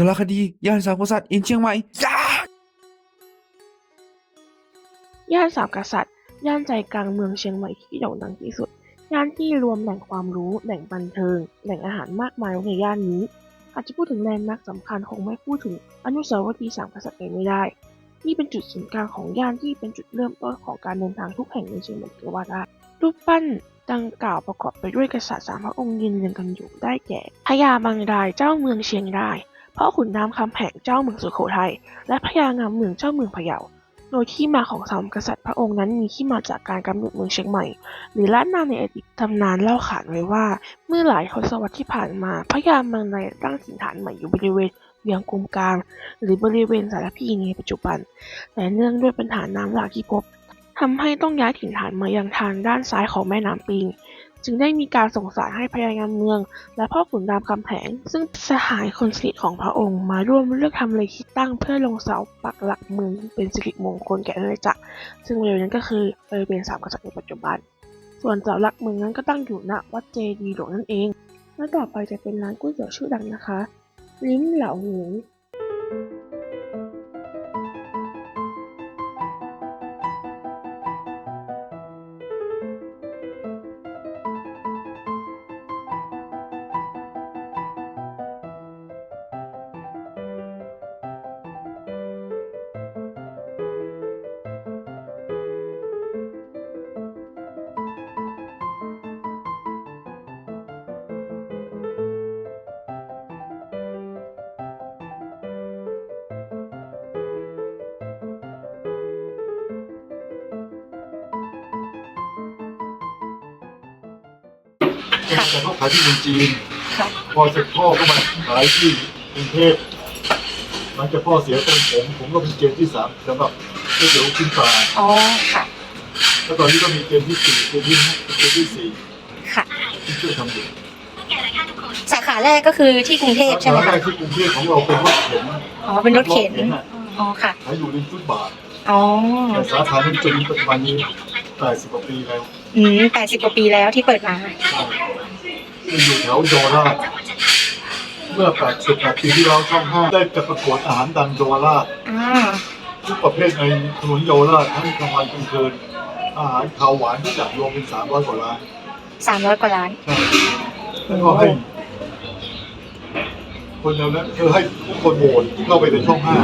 สารคดีย่านสามกษัตริย์อินเชียงใหม่จ้าย่านสามกษัตริย์ ย่านใจกลางเมืองเชียงใหม่ที่โด่งดังที่สุด ย่านที่รวมแหล่งความรู้ แหล่งบันเทิง แหล่งอาหารมากมายในย่านนี้ อาจจะพูดถึงแลนด์มาร์คสำคัญคงไม่พูดถึงอนุสาวรีย์สามกษัตริย์ไปไม่ได้ นี่เป็นจุดศูนย์กลางของย่านที่เป็นจุดเริ่มต้นของการเดินทางทุกแห่งในเชียงใหม่ก็ว่าได้รูปปั้นดังกล่าวประกอบไปด้วยกษัตริย์สามพระองค์ยืนเรียงกันอยู่ได้แก่พญาบางรายเจ้าเมืองเชียงราย พ่อขุนน้ำคำแหงเจ้าเมืองสุโขทัยและพญางามเมืองเจ้าเมืองพะเยา โดยที่มาของสามกษัตริย์พระองค์นั้นมีที่มาจากการกำหนดเมืองเชียงใหม่ หรือล้านนาในอดีตตำนานเล่าขานไว้ว่า เมื่อหลายทศวรรษที่ผ่านมาพระยาเมืองในตั้งถิ่นฐานใหม่อยู่บริเวณเวียงกุมกลางหรือบริเวณสารพีในปัจจุบัน แต่เนื่องด้วยปัญหาน้ำหลากที่พบทำให้ต้องย้ายถิ่นฐานมายังทางด้านซ้ายของแม่น้ำปิง จึงได้มีการส่งสารให้พญางามเมือง และพ่อขุนรามคำแหง ซึ่งสหายคนสนิทของพระองค์มาร่วมเลือกทำเลที่ตั้งเพื่อลงเสาปักหลักเมืองเป็นสิริมงคลแก่อาณาจักร ซึ่งบริเวนั้นก็คือบริเวณสามกษัตริย์ในปัจจุบัน ส่วนเสาหลักเมืองนั้นก็ตั้งอยู่ณวัดเจดีย์หลวงนั่นเอง และต่อไปจะเป็นร้านก๋วยเตี๋ยวชื่อดังนะคะ ลิ้มเหล่าหมู แต่เขาขายที่เมืองจีน พอเสร็จพ่อก็มาขายที่กรุงเทพหลังจากพ่อเสียเป็นผมผมก็เป็นเกณฑ์ที่สามสำหรับก๋วยเตี๋ยวขึ้นปลาอ๋อค่ะ แล้วตอนนี้ก็มีเกณฑ์ที่สี่เกณฑ์ที่ห้าเกณฑ์ที่สี่ค่ะที่ช่วยทำอยู่สาขาแรกก็คือที่กรุงเทพใช่ไหมสาขาแรคะกที่กรุงเทพของเราเป็นรถเข็นอ๋อเป็นรถเข็นอะอ๋อค่ะขายอยู่ริมฟุตบาทอ๋อแต่สาขานี้จนปัจจุบันนี้แปดสิบกว่าปีแล้ว อืมแปดสิบกว่าปีแล้วที่เปิดมาซึ่งอยู่แถวโยราชเมื่อแปดสิบแปดปีที่แล้วช่องห้าได้จัดประกวดอาหารดังโยราชอ่า ทุกประเภทในถนนเยาวราชทั้งกลางวันกลางคืนอาหารข้าวหวานทุกอย่างรวมเป็นสามร้อยกว่าร้านสามร้อยกว่าล้าน ใช่แล้วก็ให้ คนแถวนั้นคือให้ทุกคนโหวตเข้าไปในช่องห้า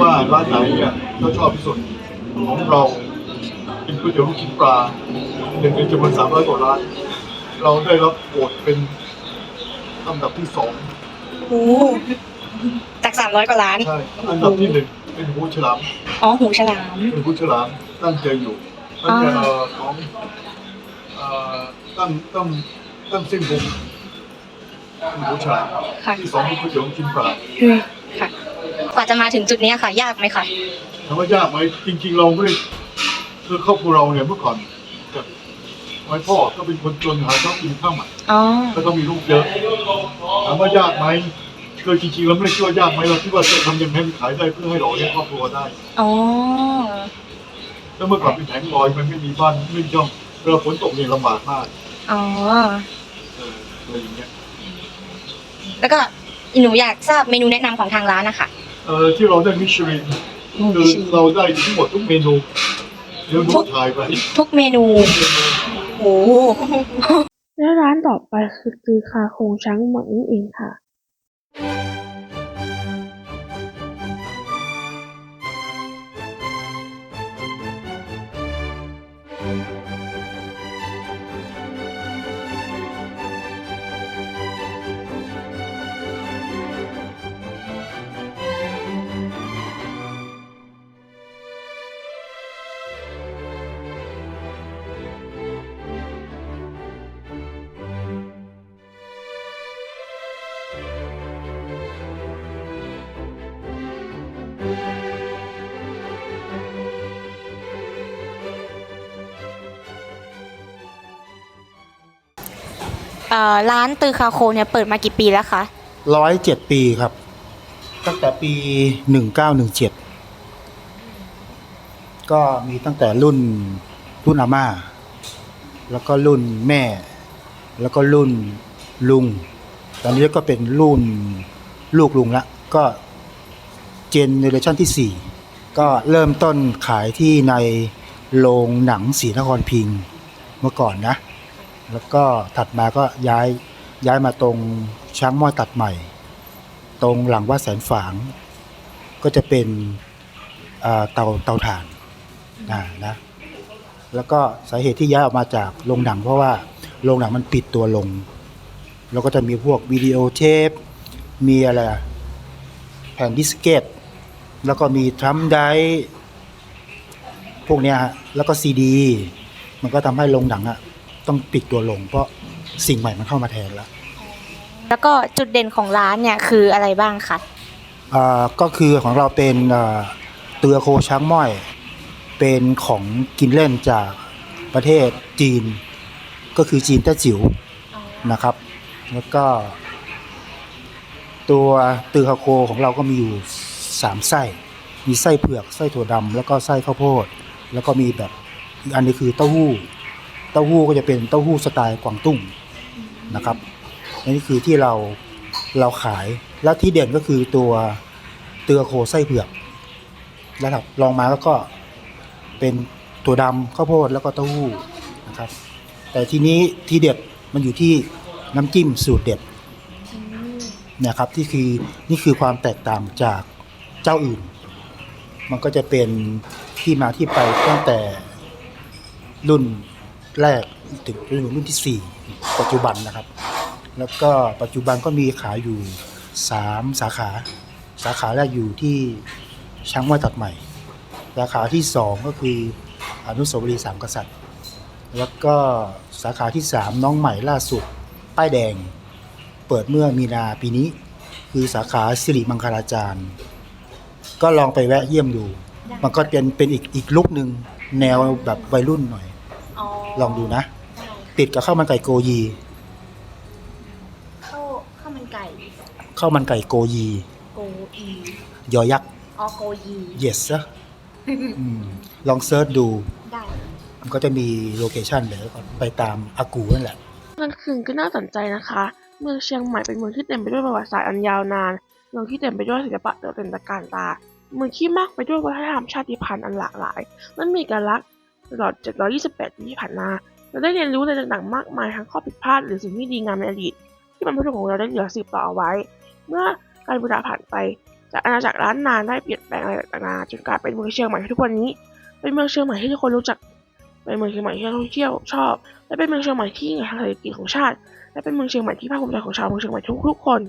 ว่าร้านไหนเนี่ยเขาชอบที่สุดของเรา เป็นก๋วยเตี๋ยวลูกชิ้นปลาหนึ่งในจำนวนสามร้อยกว่าร้าน เราได้รับโหวตเป็นอันดับที่สองโอ้จากสามร้อยกว่าล้าน ใช่อันดับที่หนึ่งเป็นหูฉลามอ๋อหูฉลาม เป็นผู้ฉลามตั้งใจอยู่ตั้งใจเอ่อของเอ่อตั้งตั้งตั้งสิ้นวงเป็นผู้ฉลามค่ะ ที่สองคือผู้หยงกินปลา อืมค่ะ กว่าจะมาถึงจุดนี้ค่ะ ยากไหมคะ ถามว่ายากไหมจริง ๆ เราไม่ได้ คือครอบครัวเราเนี่ยเมื่อก่อนกับไว้พ่อก็เป็นคนจนหาเช้ากินข้าวใหม่อ๋อ ก็ต้องมีลูกเยอะถามว่ายากไหมคือจริงๆเราไม่ได้คิดว่ายากไหมเราคิดว่าจะทำยังไงให้ขายได้เพื่อให้เราเลี้ยงครอบครัวได้ อ๋อ แล้วเมื่อก่อนเป็นแผงลอยมันไม่มีบ้านไม่มีช่องเวลาฝนตกเนี่ยลำบากมากอ๋อ เอออะไรอย่างเงี้ยแล้วก็หนูอยากทราบเมนูแนะนำของทางร้านนะคะ เอ่อที่เราได้มิชลินคือเราได้ทั้งหมดทุกเมนู เดี๋ยวดูถ่ายไปทุกเมนู โอ้และร้านต่อไปคือตือคาโคงช้างเหมืองนั่นเองค่ะ เอ่อร้านตือคาโคเนี่ยเปิดมากี่ปีแล้วคะร้อยเจ็ดปีครับ ตั้งแต่ปีหนึ่งเก้าหนึ่งเจ็ดก็มีตั้งแต่รุ่นรุ่นอาม่า แล้วก็รุ่นแม่ แล้วก็รุ่นลุง ตอนนี้ก็เป็นรุ่นลูกลุงละ ก็เจนเนอเรชันที่4ก็เริ่มต้นขายที่ในโรงหนังศรีนครพิงค์เมื่อก่อนนะ แล้วก็ถัดมาก็ย้ายย้ายมาตรงช้างม้อยตัดใหม่ ตรงหลังวัดแสนฝาง ก็จะเป็นเตาเตาถ่านอ่านะแล้วก็สาเหตุที่ย้ายออกมาจากโรงหนัง เพราะว่าโรงหนังมันปิดตัวลง แล้วก็จะมีพวกวิดีโอเทปมีอะไรแผ่นดิสเกตแล้วก็มีทรัมไดพวกเนี้ยฮะแล้วก็ซีดี มันก็ทำให้โรงหนังอะ ต้องปิดตัวลง เพราะสิ่งใหม่มันเข้ามาแทนแล้วแล้วก็จุดเด่นของร้านเนี่ยคืออะไรบ้างคะอ่าก็คือของเราเป็นอ่าเตือโคช้างม้อย เป็นของกินเล่นจากประเทศจีน ก็คือจีนแต้จิ๋วนะครับ แล้วก็ ตัวตือคาโคของเราก็มีอยู่สามไส้ มีไส้เผือกไส้ถั่วดำแล้วก็ไส้ข้าวโพด แล้วก็มีแบบอีกอันนี้คือเต้าหู้ เต้าหู้ก็จะเป็นเต้าหู้สไตล์กวางตุ้งนะครับอันนี้คือที่เราเราขายแล้วที่เด่นก็คือตัวเตือโคไส้เผือกระดับรองมาแล้วก็เป็นถั่วดำข้าวโพดแล้วก็เต้าหู้นะครับ แต่ทีนี้ที่เด็ดมันอยู่ที่น้ำจิ้มสูตรเด็ดนี่ยครับที่คือนี่คือความแตกต่างจากเจ้าอื่น มันก็จะเป็นที่มาที่ไปตั้งแต่รุ่น แรกถึงรุ่นที่ 4 ปัจจุบันนะครับ แล้วก็ปัจจุบันก็มีขายอยู่ 3 สาขา สาขาแรกอยู่ที่ช้างม้อยตัดใหม่ สาขาที่ 2 ก็คืออนุสาวรีย์สามกษัตริย์ แล้วก็สาขาที่ 3 น้องใหม่ล่าสุด ป้ายแดง เปิดเมื่อมีนาปีนี้ คือสาขาสิริมังคลาจารย์ ก็ลองไปแวะเยี่ยมดู มันก็เป็นเป็นอีกอีกลุกหนึ่งแนวแบบวัยรุ่นหน่อย ลองดูนะติดกับข้าวมันไก่โกยีข้าวข้าวมันไก่ข้าวมันไก่โกยี โกอียอยักษ์ ออโกยี yes อะอืมลองเซิร์ชดู ได้ มันก็จะมีโลเคชันเดี๋ยวก่อนไปตามอากูนั่นแหละกลางคืนก็น่าสนใจนะคะ เมืองเชียงใหม่เป็นเมืองที่เต็มไปด้วยประวัติศาสตร์อันยาวนาน เมืองที่เต็มไปด้วยศิลปะโดดเด่นตระการตา เมืองที่มากไปด้วยวัฒนธรรมชาติพันธุ์อันหลากหลาย และมีเอกลักษณ์ ตลอด 728 ปีที่ผ่านมา เราได้เรียนรู้อะไรต่างๆ มากมายทั้งข้อผิดพลาดหรือสิ่งที่ดีงามในอดีต ที่บรรพบุรุษของเราได้เหลือสืบต่อเอาไว้ เมื่อการเวลาผ่านไป จากอาณาจักรล้านนานได้เปลี่ยนแปลงอะไรต่างๆจนกลายเป็นเมืองเชียงใหม่ทุกวันนี้ เป็นเมืองเชียงใหม่ที่ทุกคนรู้จัก เป็นเมืองเชียงใหม่ที่นักท่องเที่ยวชอบ และเป็นเมืองเชียงใหม่ที่งานทางเศรษฐกิจของชาติ และเป็นเมืองเชียงใหม่ที่ภาคภูมิใจของชาวเมืองเชียงใหม่ทุกๆคน